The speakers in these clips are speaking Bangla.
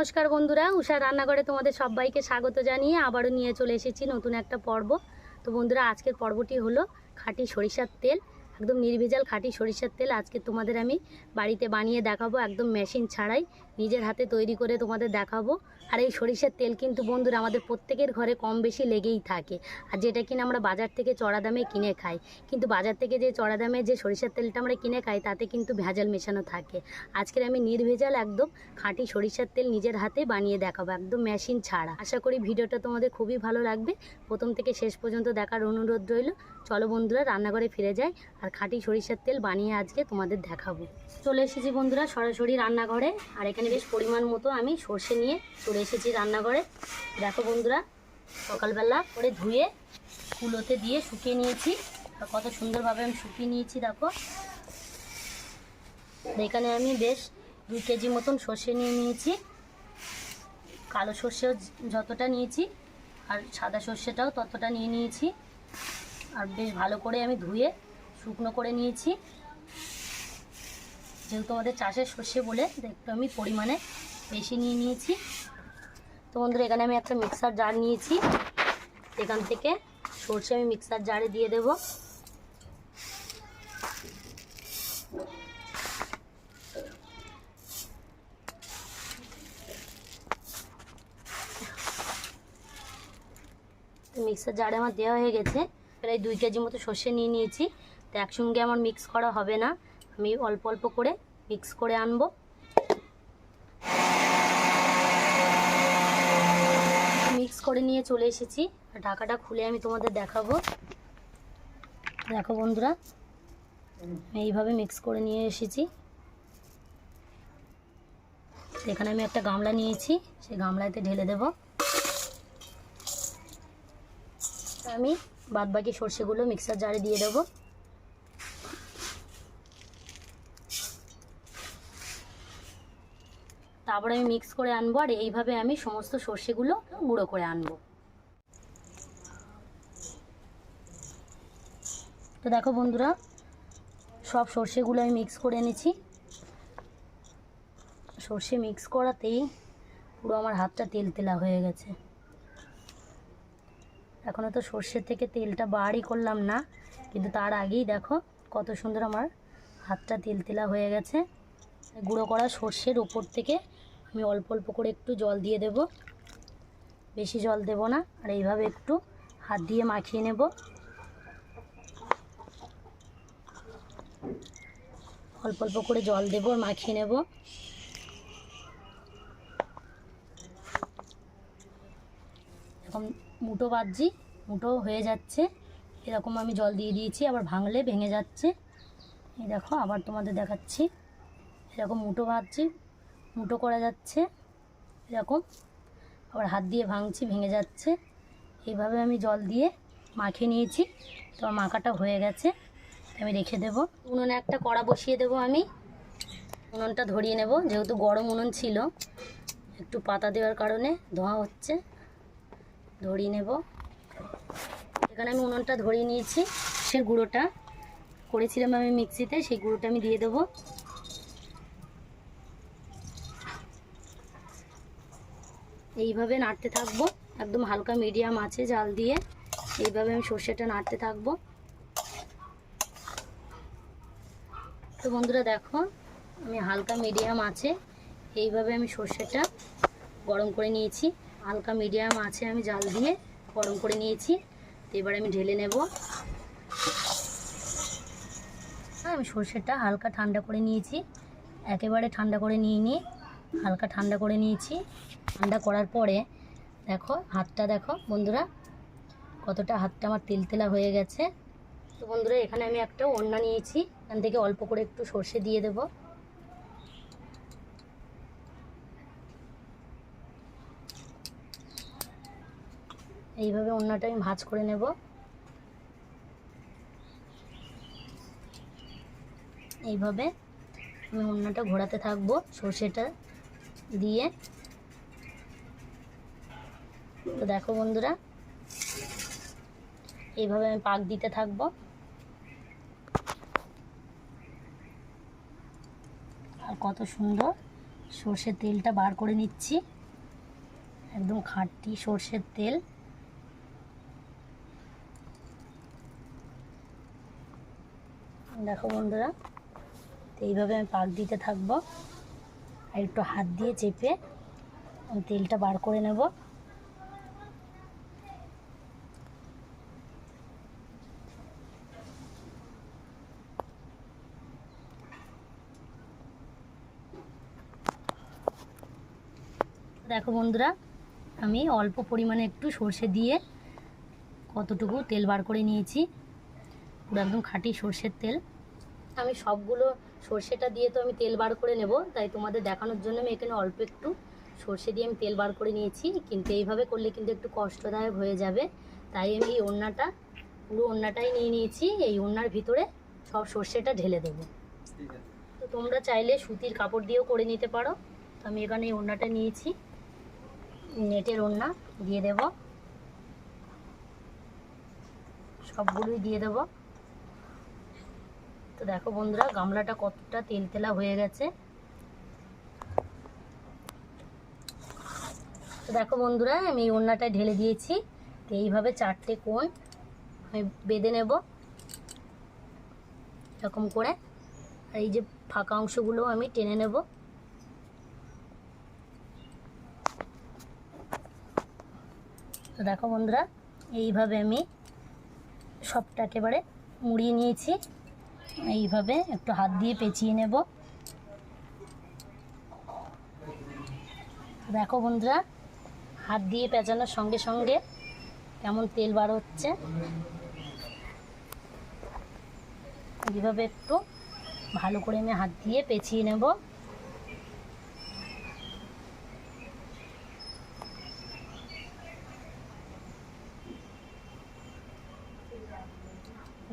নমস্কার বন্ধুরা, উষা রান্নাঘরে তোমাদের সবাইকে স্বাগত জানিয়ে আবারও নিয়ে চলে এসেছি নতুন একটা পর্ব। তো বন্ধুরা, আজকের পর্বটি হলো খাঁটি সরিষার তেল। একদম নির্ভেজাল খাঁটি সরিষার তেল আজকে তোমাদের আমি বাড়িতে বানিয়ে দেখাবো, একদম মেশিন ছাড়াই। নিজের হাতে তৈরি করে তোমাদের দেখাবো। আর এই সরিষার তেল কিন্তু বন্ধুরা আমাদের প্রত্যেকের ঘরে কম বেশি লেগেই থাকে। আর যেটা কিনা আমরা বাজার থেকে চড়া দামে কিনে খাই। কিন্তু বাজার থেকে যে চড়া দামে যে সরিষার তেলটা আমরা কিনে খাই, তাতে কিন্তু ভেজাল মেশানো থাকে। আজকের আমি নির্ভেজাল একদম খাঁটি সরিষার তেল নিজের হাতে বানিয়ে দেখাবো, একদম মেশিন ছাড়া। আশা করি ভিডিওটা তোমাদের খুবই ভালো লাগবে। প্রথম থেকে শেষ পর্যন্ত দেখার অনুরোধ রইল। চলো বন্ধুরা, রান্নাঘরে ফিরে যাই। আর খাঁটি সরিষার তেল বানিয়ে আজকে তোমাদের দেখাবো। চলে এসেছি বন্ধুরা সরাসরি রান্নাঘরে, আর এখানে বেশ পরিমাণ মতো আমি সর্ষে নিয়ে চলে এসেছি রান্নাঘরে। দেখো বন্ধুরা, সকালবেলা করে ধুয়ে কুলোতে দিয়ে শুকিয়ে নিয়েছি, আর কত সুন্দরভাবে আমি শুকিয়ে নিয়েছি, দেখো। এখানে আমি বেশ দুই কেজি মতন সর্ষে নিয়ে নিয়েছি। কালো সর্ষেও যতটা নিয়েছি, আর সাদা সর্ষেটাও ততটা নিয়ে নিয়েছি। আর বেশ ভালো করে আমি ধুয়ে শুকনো করে নিয়েছি। যেহেতু আমাদের চাষের সর্ষে বলে একটু আমি পরিমাণে বেশি নিয়ে নিয়েছি। তো বন্ধুরা, এখানে আমি একটা মিক্সার জার নিয়েছি। এখান থেকে সর্ষে আমি মিক্সার জারে দিয়ে দেব। মিক্সার জারে আমার দেওয়া হয়ে গেছে। প্রায় দুই কেজি মতো সর্ষে নিয়ে নিয়েছি। তো একসঙ্গে আমার মিক্স করা হবে না। আমি অল্প অল্প করে মিক্স করে আনব। মিক্স করে নিয়ে চলে এসেছি। ঢাকাটা খুলে আমি তোমাদের দেখাবো। দেখো বন্ধুরা এইভাবে মিক্স করে নিয়ে এসেছি। এখানে আমি একটা গামলা নিয়েছি, সেই গামলাতে ঢেলে দেব। আমি বাদবাকি সর্ষেগুলো মিক্সার জারে দিয়ে দেবো। তারপর আমি মিক্স করে আনব আর এইভাবে আমি সমস্ত সর্ষেগুলো গুঁড়ো করে আনব। তো দেখো বন্ধুরা, সব সর্ষেগুলো আমি মিক্স করে এনেছি। সর্ষে মিক্স করাতেই পুরো আমার হাতটা তেল তেলা হয়ে গেছে। এখনও তো সর্ষের থেকে তেলটা বাড়ি করলাম না, কিন্তু তার আগেই দেখো কত সুন্দর আমার হাতটা তেল তেলা হয়ে গেছে। গুঁড়ো করা সর্ষের ওপর থেকে আমি অল্প অল্প করে একটু জল দিয়ে দেব। বেশি জল দেব না, আর এইভাবে একটু হাত দিয়ে মাখিয়ে নেব। অল্প অল্প করে জল দেব আর মাখিয়ে নেব। এখন মুটো বাজছি মুটো হয়ে যাচ্ছে। এরকম আমি জল দিয়ে দিয়েছি, আবার ভাঙলে ভেঙে যাচ্ছে। এই দেখো, আবার তোমাদের দেখাচ্ছি। এরকম মুটো ভাজছি মুটো করা যাচ্ছে, এরকম। আবার হাত দিয়ে ভাঙছি, ভেঙে যাচ্ছে। এইভাবে আমি জল দিয়ে মাখিয়ে নিয়েছি। তো মাখাটা হয়ে গেছে, আমি রেখে দেব। উনুনে একটা কড়া বসিয়ে দেব আমি। উনুনটা ধরিয়ে নেব, যেহেতু গরম উনুন ছিল, একটু পাতা দেওয়ার কারণে ধোঁয়া হচ্ছে, ধরিয়ে নেব। এখানে আমি উনুনটা ধরিয়ে নিয়েছি, সে গুঁড়োটা করেছিলাম আমি মিক্সিতে, সেই গুঁড়োটা আমি দিয়ে দেবো। এইভাবে নাড়তে থাকব। একদম হালকা মিডিয়াম আছে জাল দিয়ে। এইভাবে আমি সর্ষেটা নাড়তে থাকব। তো বন্ধুরা দেখো, আমি হালকা মিডিয়াম আছে। এইভাবে আমি সর্ষেটা গরম করে নিয়েছি। হালকা মিডিয়াম আছে আমি জাল দিয়ে গরম করে নিয়েছি। তো এবার আমি ঢেলে নেব। আমি সর্ষেটা হালকা ঠান্ডা করে নিয়েছি। একেবারে ঠান্ডা করে নিয়ে নিয়ে হালকা ঠান্ডা করে নিয়েছি। ঠান্ডা করার পরে দেখো, হাতটা দেখো বন্ধুরা, কতটা হাতটা আমার তেলতেলা হয়ে গেছে। তো বন্ধুরা, এখানে আমি একটা ওড়না নিয়েছি। এখান থেকে অল্প করে একটু সর্ষে দিয়ে দেব। এইভাবে ওড়নাটা আমি ভাজ করে নেব। এইভাবে আমি ওড়নাটা ঘোরাতে থাকব সর্ষেটা। দিয়ে। তো দেখো বন্ধুরা, এইভাবে আমি পাক দিতে থাকব। আর কত সুন্দর সর্ষের তেলটা বার করে নিচ্ছি। একদম খাঁটি সর্ষের তেল। দেখো বন্ধুরা, তো এইভাবে আমি পাক দিতে থাকব। আর একটু হাত দিয়ে চেপে তেলটা বার করে নেব। দেখো বন্ধুরা, আমি অল্প পরিমাণে একটু সর্ষে দিয়ে কতটুকু তেল বার করে নিয়েছি। পুরো একদম খাঁটি সর্ষের তেল। আমি সবগুলো সর্ষেটা দিয়ে তো আমি তেল বার করে নেব তাই তোমাদের দেখানোর জন্য আমি এখানে অল্প একটু সর্ষে দিয়ে আমি তেল বার করে নিয়েছি কিন্তু এইভাবে করলে কিন্তু একটু কষ্টদায়ক হয়ে যাবে। তাই আমি এই ওড়নাটা পুরো ওড়নাটাই নিয়ে নিয়েছি এই ওড়নার ভিতরে সব সর্ষেটা ঢেলে দেবো। তো তোমরা চাইলে সুতির কাপড় দিয়েও করে নিতে পারো। তো আমি এখানে এই ওড়নাটা নিয়েছি নেটের ওড়না দিয়ে দেব। সবগুলোই দিয়ে দেব। তো দেখো বন্ধুরা, গামলাটা কতটা তেল তেলা হয়ে গেছে। তো দেখো বন্ধুরা, আমি এই ঢেলে দিয়েছি। তো এইভাবে চারটে কোণ আমি বেঁধে নেব এরকম করে। আর এই যে ফাঁকা অংশগুলো আমি টেনে নেব। তো দেখো বন্ধুরা, এইভাবে আমি সবটা একেবারে মুড়িয়ে নিয়েছি। এইভাবে একটু হাত দিয়ে পেঁচিয়ে নেব। দেখো বন্ধুরা, হাত দিয়ে পেঁচানোর সঙ্গে সঙ্গে কেমন তেল বার হচ্ছে। এইভাবে একটু ভালো করে আমি হাত দিয়ে পেঁচিয়ে নেব।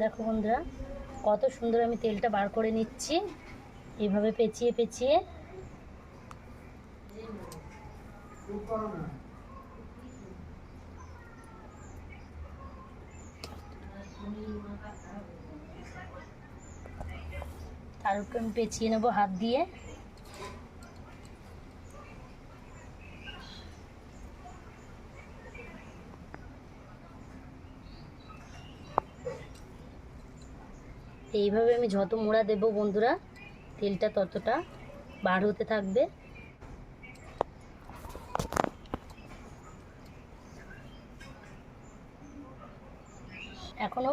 দেখো বন্ধুরা কত সুন্দর আমি তেলটা বার করে নিচ্ছি। এভাবে পেঁচিয়ে পেঁচিয়ে। তার উপরে আমি পেঁচিয়ে নেব হাত দিয়ে। এইভাবে আমি যত মোড়া দেব বন্ধুরা, তেলটা ততটা বার হতে থাকবে। এখনও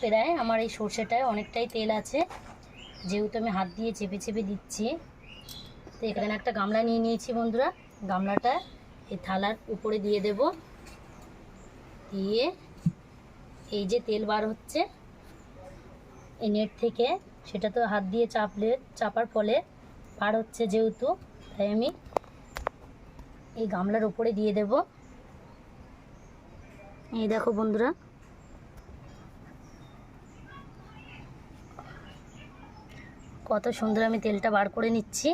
প্রায় আমার এই সর্ষেটায় অনেকটাই তেল আছে। যেহেতু আমি হাত দিয়ে চেপে চেপে দিচ্ছি, তো এখানে একটা গামলা নিয়ে নিয়েছি বন্ধুরা। গামলাটা এই থালার উপরে দিয়ে দেব। দিয়ে এই যে তেল বার হচ্ছে এই নেট থেকে সেটা তো হাত দিয়ে চাপলে, চাপার ফলে পার হচ্ছে যেহেতু, তাই আমি এই গামলার উপরে দিয়ে দেব। এই দেখো বন্ধুরা। কত সুন্দর আমি তেলটা বার করে নিচ্ছি।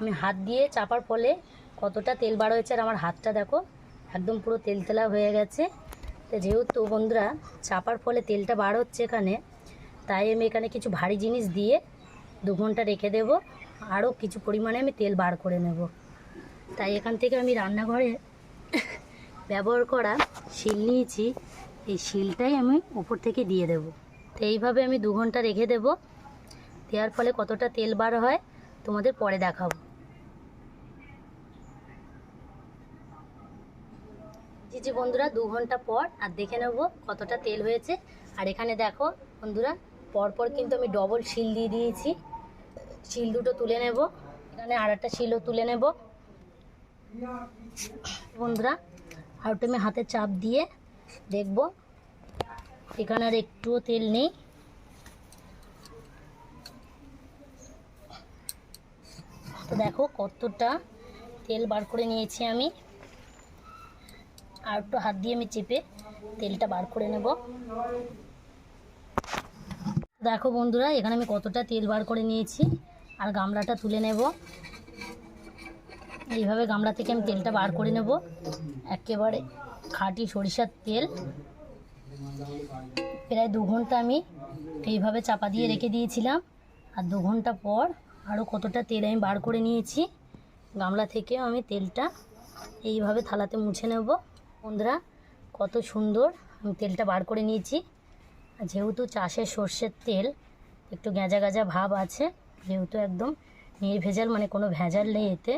আমি হাত দিয়ে চাপার ফলে কতটা তেল বার হয়েছে আর আমার হাতটা দেখো, একদম পুরো তেলতেলা হয়ে গেছে। তো যেহেতু বন্ধুরা, চাপার ফলে তেলটা বার হচ্ছে এখানে, তাই আমি এখানে কিছু ভারী জিনিস দিয়ে দু ঘণ্টা রেখে দেব। আরও কিছু পরিমাণে আমি তেল বার করে নেব। তাই এখান থেকে আমি রান্নাঘরে ব্যবহার করা শিল নিয়েছি। এই শিলটাই আমি উপর থেকে দিয়ে দেব। তো এইভাবে আমি দু ঘণ্টা রেখে দেব। দেওয়ার ফলে কতটা তেল বার হয়, তোমাদের পরে দেখাবো। জি বন্ধুরা, দু ঘণ্টা পর, আর দেখে নেব কতটা তেল হয়েছে। আর এখানে দেখো বন্ধুরা, পরপর কিন্তু আমি ডবল শিল দিয়ে দিয়েছি। শিল দুটো তুলে নেব। এখানে আর একটা শিলও তুলে নেব। বন্ধুরা, আর আমি হাতে চাপ দিয়ে দেখব। এখানে আর একটুও তেল নেই। তো দেখো কতটা তেল বার করে নিয়েছি আমি। আর একটু হাত দিয়ে আমি চেপে তেলটা বার করে নেব। দেখো বন্ধুরা, এখানে আমি কতটা তেল বার করে নিয়েছি। আর গামলাটা তুলে নেব। এইভাবে গামলা থেকে আমি তেলটা বার করে নেব। একেবারে খাঁটি সরিষার তেল। প্রায় দু ঘণ্টা আমি এইভাবে চাপা দিয়ে রেখে দিয়েছিলাম। আর দু ঘণ্টা পর আরও কতটা তেল আমি বার করে নিয়েছি। গামলা থেকেও আমি তেলটা এইভাবে থালাতে মুছে নেব। বন্ধুরা, কত সুন্দর। আমি তেলটা বার করে নিয়েছি। যেহেতু চাষের সর্ষের তেল, একটু গেঁজা গেঁজা ভাব আছে, যেহেতু একদম নির্ভেজাল মানে কোনো ভেজাল নেই এতে।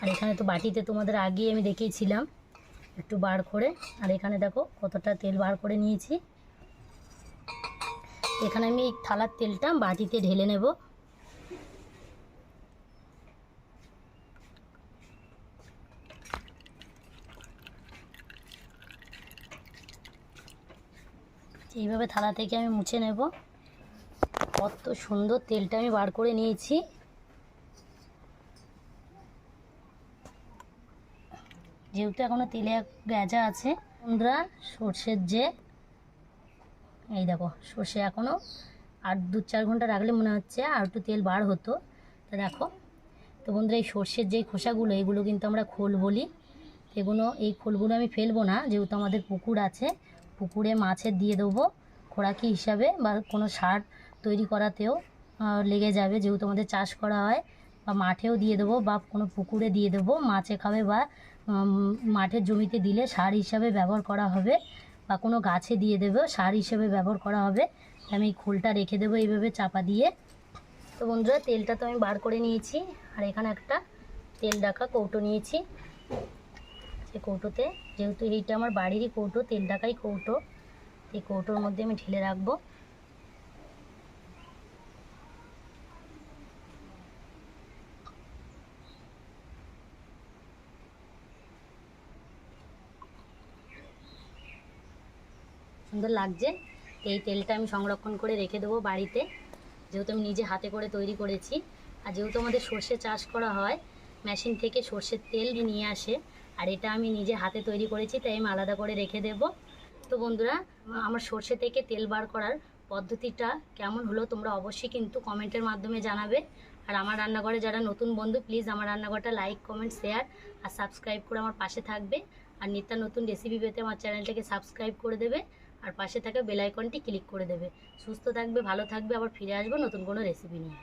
আর এখানে তো বাটিতে তোমাদের আগেই আমি দেখিয়েছিলাম, একটু বার করে। আর এখানে দেখো কতটা তেল বার করে নিয়েছি। এখানে আমি এই থালার তেলটা বাটিতে ঢেলে নেব। এইভাবে থালা থেকে আমি মুছে নেব। কত সুন্দর তেলটা আমি বার করে নিয়েছি। যেহেতু এখনও তেলে গেজা আছে, বন্ধুরা, সর্ষের যে, এই দেখো, সর্ষে এখনও আর দু চার ঘণ্টা রাখলে মনে হচ্ছে আর একটু তেল বার হতো। তা দেখো, তো বন্ধুরা, এই সর্ষের যে খোসাগুলো, এগুলো কিন্তু আমরা খোল বলি। এগুলো, এই খোলগুলো আমি ফেলব না, যেহেতু আমাদের পুকুর আছে পুকুরে মাছের দিয়ে দেবো খোরাকি হিসাবে বা কোনো সার তৈরি করাতেও লেগে যাবে। যেহেতু আমাদের চাষ করা হয়, বা মাঠেও দিয়ে দেবো বা কোনো পুকুরে দিয়ে দেবো, মাছে খাবে বা মাঠের জমিতে দিলে সার হিসাবে ব্যবহার করা হবে বা কোনো গাছে দিয়ে দেবো, সার হিসেবে ব্যবহার করা হবে। আমি খোলটা রেখে দেবো এইভাবে চাপা দিয়ে। তো বন্ধুরা, তেলটা তো আমি বার করে নিয়েছি, আর এখানে একটা তেল ডাকা কৌটো নিয়েছি। সে কৌটোতে। যেহেতু এইটা আমার বাড়িরই কৌটো তেল ডাকাই কৌটো, এই কৌটোর মধ্যে আমি ঢেলে রাখব। সুন্দর লাগছে। এই তেলটা আমি সংরক্ষণ করে রেখে দেবো বাড়িতে। যেহেতু আমি নিজে হাতে করে তৈরি করেছি। আর যেহেতু আমাদের সর্ষে চাষ করা হয়, মেশিন থেকে সর্ষের তেল নিয়ে আসে আর এটা আমি নিজে হাতে তৈরি করেছি, তাই আমি আলাদা করে রেখে দেব। তো বন্ধুরা, আমার সর্ষে থেকে তেল বার করার পদ্ধতিটা কেমন হলো তোমরা অবশ্যই কিন্তু কমেন্টের মাধ্যমে জানাবে। আর আমার রান্নাঘরে যারা নতুন বন্ধু প্লিজ আমার রান্নাঘরটা লাইক কমেন্ট শেয়ার আর সাবস্ক্রাইব করে আমার পাশে থাকবে। আর নিত্য নতুন রেসিপি পেতে আমার চ্যানেলটাকে সাবস্ক্রাইব করে দেবে আর পাশে থাকা বেল আইকনটি ক্লিক করে দেবে। সুস্থ থাকবে, ভালো থাকবে, আবার ফিরে আসব নতুন কোনো রেসিপি নিয়ে।